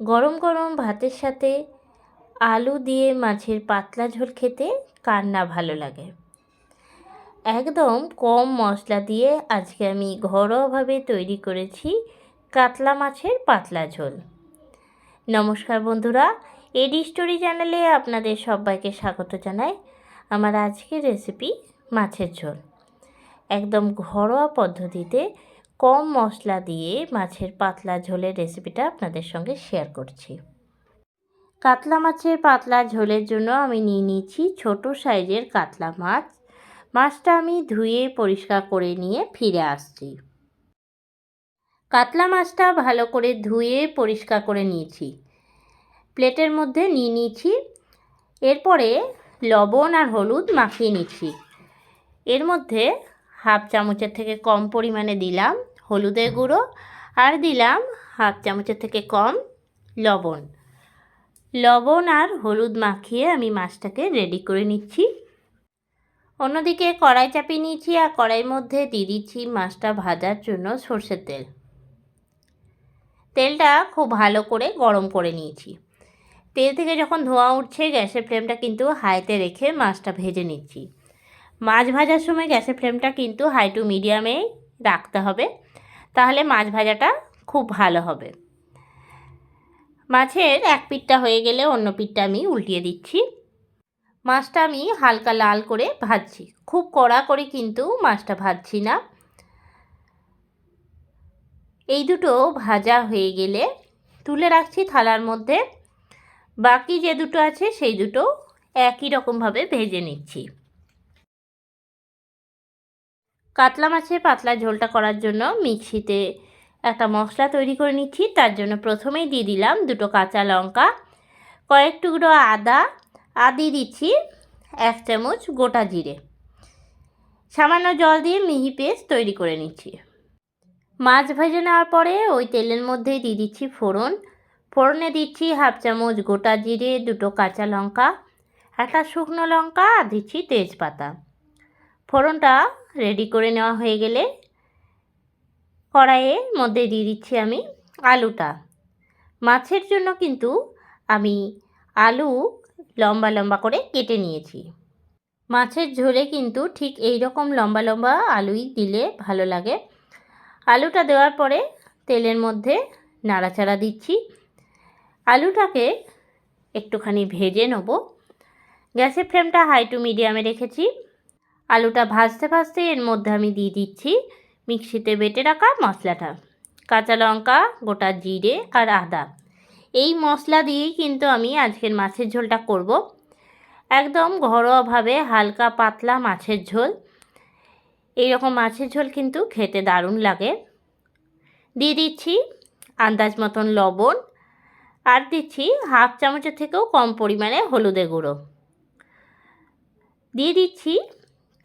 গরম গরম ভাতের সাথে আলু দিয়ে মাছের পাতলা ঝোল খেতে কার না ভালো লাগে। একদম কম মশলা দিয়ে আজকে আমি ঘরোয়াভাবে তৈরি করেছি কাতলা মাছের পাতলা ঝোল। নমস্কার বন্ধুরা, এডি স্টোরি চ্যানেলে আপনাদের সবাইকে স্বাগত জানাই আমার আজকের রেসিপি মাছের ঝোল। একদম ঘরোয়া পদ্ধতিতে কম মশলা দিয়ে মাছের পাতলা ঝোলের রেসিপিটা আপনাদের সঙ্গে শেয়ার করছি। কাতলা মাছের পাতলা ঝোলের জন্য আমি নিয়ে নিয়েছি ছোট সাইজের কাতলা মাছ। মাছটা আমি ধুয়ে পরিষ্কার করে নিয়ে ফিরে আসছি। কাতলা মাছটা ভালো করে ধুয়ে পরিষ্কার করে নিয়েছি। প্লেটের মধ্যে নিয়ে নিয়েছি। এরপরে লবণ আর হলুদ মাখিয়ে নিচ্ছি। এর মধ্যে হাফ চামচের থেকে কম পরিমাণে দিলাম হলুদের গুঁড়ো আর দিলাম হাফ চামচের থেকে কম লবণ। লবণ আর হলুদ মাখিয়ে আমি মাছটাকে রেডি করে নিচ্ছি। অন্যদিকে কড়াই চাপিয়ে নিয়েছি আর কড়াইয়ের মধ্যে দিয়ে দিচ্ছি মাছটা ভাজার জন্য সর্ষের তেল। তেলটা খুব ভালো করে গরম করে নিয়েছি। তেল থেকে যখন ধোঁয়া উঠছে গ্যাসের ফ্লেমটা কিন্তু হাইতে রেখে মাছটা ভেজে নিচ্ছি। মাছ ভাজার সময় গ্যাসের ফ্লেমটা কিন্তু হাই টু মিডিয়ামে রাখতে হবে। তাহলে মাছ ভাজাটা খুব ভালো হবে। মাছের এক পিঠটা হয়ে গেলে অন্য পিঠটা আমি উল্টিয়ে দিচ্ছি। মাছটা আমি হালকা লাল করে ভাজছি। খুব কড়া করে কিন্তু মাছটা ভাজছি না। এই দুটো ভাজা হয়ে গেলে তুলে রাখছি থালার মধ্যে। বাকি যে দুটো আছে সেই দুটো একই রকমভাবে ভেজে নিচ্ছি। কাতলা মাছের পাতলা ঝোলটা করার জন্য মিক্সিতে একটা মশলা তৈরি করে নিচ্ছি। তার জন্য প্রথমেই দিয়ে দিলাম দুটো কাঁচা লঙ্কা, কয়েক টুকরো আদা, আর দিয়ে দিচ্ছি এক চামচ গোটা জিরে। সামান্য জল দিয়ে মিহি পেস্ট তৈরি করে নিচ্ছি। মাছ ভেজে নেওয়ার পরে ওই তেলের মধ্যেই দিয়ে দিচ্ছি ফোড়ন। ফোড়নে দিচ্ছি হাফ চামচ গোটা জিরে, দুটো কাঁচা লঙ্কা, একটা শুকনো লঙ্কা, আর দিচ্ছি তেজপাতা। ফোড়নটা রেডি করে নেওয়া হয়ে গেলে কড়াইয়ের মধ্যে দিয়ে দিচ্ছি আমি আলুটা। মাছের জন্য কিন্তু আমি আলু লম্বা লম্বা করে কেটে নিয়েছি। মাছের ঝোলে কিন্তু ঠিক এই রকম লম্বা লম্বা আলুই দিলে ভালো লাগে। আলুটা দেওয়ার পরে তেলের মধ্যে নাড়াচাড়া দিচ্ছি। আলুটাকে একটুখানি ভেজে নেব। গ্যাসের ফ্লেমটা হাই টু মিডিয়ামে রেখেছি। আলুটা ভাজতে ভাজতে এর মধ্যে আমি দিয়ে দিচ্ছি মিক্সিতে বেটে রাখা মশলাটা। কাঁচা লঙ্কা, গোটা জিরে আর আদা। এই মশলা দিয়েই কিন্তু আমি আজকের মাছের ঝোলটা করব। একদম ঘরোয়াভাবে হালকা পাতলা মাছের ঝোল। এই রকম মাছের ঝোল কিন্তু খেতে দারুণ লাগে। দিয়ে দিচ্ছি আন্দাজ মতন লবণ আর দিচ্ছি হাফ চামচের থেকেও কম পরিমাণে হলুদে গুঁড়ো। দিয়ে দিচ্ছি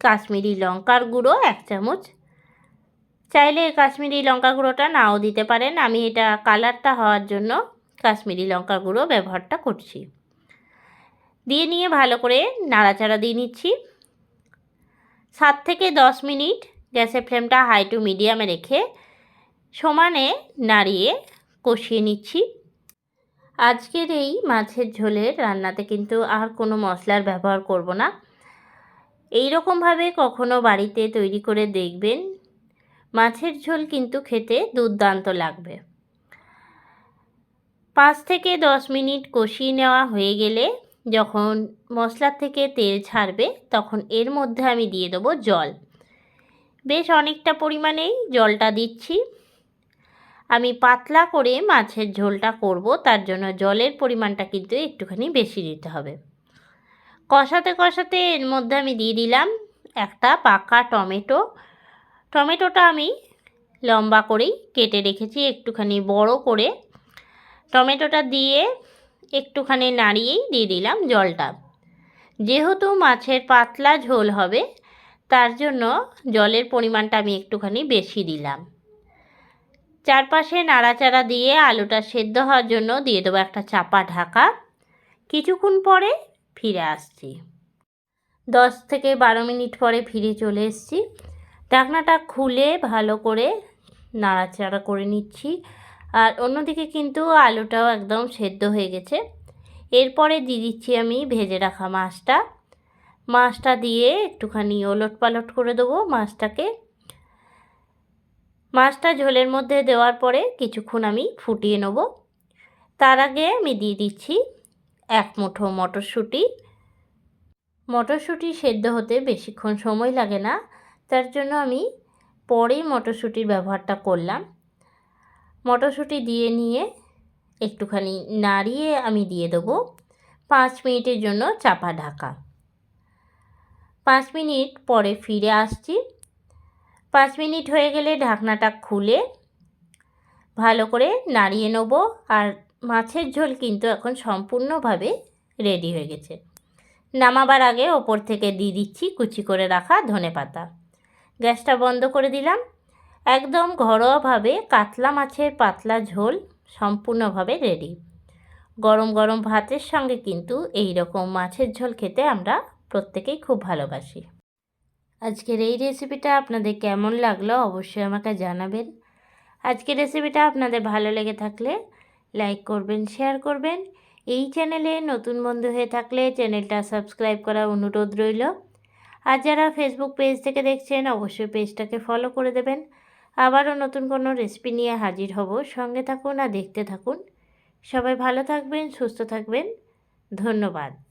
কাশ্মীরি লঙ্কার গুঁড়ো এক চামচ। চাইলে কাশ্মীরি লঙ্কা গুঁড়োটা নাও দিতে পারেন। আমি এটা কালারটা হওয়ার জন্য কাশ্মীরি লঙ্কা গুঁড়ো ব্যবহারটা করছি। দিয়ে নিয়ে ভালো করে নাড়াচাড়া দিয়ে নিচ্ছি। সাত থেকে দশ মিনিট গ্যাসের ফ্লেমটা হাই টু মিডিয়ামে রেখে সমানে নাড়িয়ে কষিয়ে নিচ্ছি। আজকের এই মাছের ঝোলের রান্নাতে কিন্তু আর কোনো মশলার ব্যবহার করব না। এই রকমভাবে কখনো বাড়িতে তৈরি করে দেখবেন? মাছের ঝোল কিন্তু খেতে দুর্দান্ত লাগবে। পাঁচ থেকে দশ মিনিট কষিয়ে নেওয়া হয়ে গেলে যখন মশলার থেকে তেল ছাড়বে, তখন এর মধ্যে আমি দিয়ে দেবো জল। বেশ অনেকটা পরিমাণেই জলটা দিচ্ছি। আমি পাতলা করে মাছের ঝোলটা করব, তার জন্য জলের পরিমাণটা কিন্তু একটুখানি বেশি দিতে হবে। কষাতে কষাতে এর মধ্যে আমি দিয়ে দিলাম একটা পাকা টমেটো। টমেটোটা আমি লম্বা করেই কেটে রেখেছি, একটুখানি বড় করে। টমেটোটা দিয়ে একটুখানি নাড়িয়েই দিয়ে দিলাম জলটা। যেহেতু মাছের পাতলা ঝোল হবে, তার জন্য জলের পরিমাণটা আমি একটুখানি বেশি দিলাম। চারপাশে নাড়াচাড়া দিয়ে আলুটা সেদ্ধ হওয়ার জন্য দিয়ে দেবো একটা চাপা ঢাকা। কিছুক্ষণ পরে ফিরে আসছি। দশ থেকে বারো মিনিট পরে ফিরে চলে এসেছি। ঢাকনাটা খুলে ভালো করে নাড়াচাড়া করে নিচ্ছি। আর অন্যদিকে কিন্তু আলুটাও একদম সেদ্ধ হয়ে গেছে। এরপরে দিয়ে দিচ্ছি আমি ভেজে রাখা মাছটা। মাছটা দিয়ে একটুখানি ওলট পালট করে দেবো মাছটাকে। মাছটা ঝোলের মধ্যে দেওয়ার পরে কিছুক্ষণ আমি ফুটিয়ে নেব। তার আগে আমি দিয়ে দিচ্ছি এক মুঠো মটরশুঁটি। মটরশুঁটি সেদ্ধ হতে বেশিক্ষণ সময় লাগে না, তার জন্য আমি পরেই মটরশুঁটির ব্যবহারটা করলাম। মটরশুঁটি দিয়ে নিয়ে একটুখানি নাড়িয়ে আমি দিয়ে দেবো। পাঁচ মিনিটের জন্য চাপা ঢাকা। পাঁচ মিনিট পরে ফিরে আসছি। পাঁচ মিনিট হয়ে গেলে ঢাকনাটা খুলে ভালো করে নাড়িয়ে নেব আর মাছের ঝোল কিন্তু এখন সম্পূর্ণভাবে রেডি হয়ে গেছে। নামাবার আগে ওপর থেকে দিয়ে দিচ্ছি কুচি করে রাখা ধনে পাতা। গ্যাসটা বন্ধ করে দিলাম। একদম ঘরোয়াভাবে কাতলা মাছের পাতলা ঝোল সম্পূর্ণভাবে রেডি গরম গরম ভাতের সঙ্গে কিন্তু এই রকম মাছের ঝোল খেতে আমরা প্রত্যেকেই খুব ভালোবাসি। আজকের এই রেসিপিটা আপনাদের কেমন লাগল অবশ্যই আমাকে জানাবেন। আজকের রেসিপিটা আপনাদের ভালো লেগে থাকলে লাইক করবেন শেয়ার করবেন। এই চ্যানেলে নতুন বন্ধু হয়ে থাকলে চ্যানেলটা সাবস্ক্রাইব করার অনুরোধ রইল। আর যারা ফেসবুক পেজ থেকে দেখছেন, অবশ্যই পেজটাকে ফলো করে দেবেন। আবারও নতুন কোনো রেসিপি নিয়ে হাজির হব। সঙ্গে থাকুন আর দেখতে থাকুন। সবাই ভালো থাকবেন, সুস্থ থাকবেন। ধন্যবাদ।